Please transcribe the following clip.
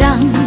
让。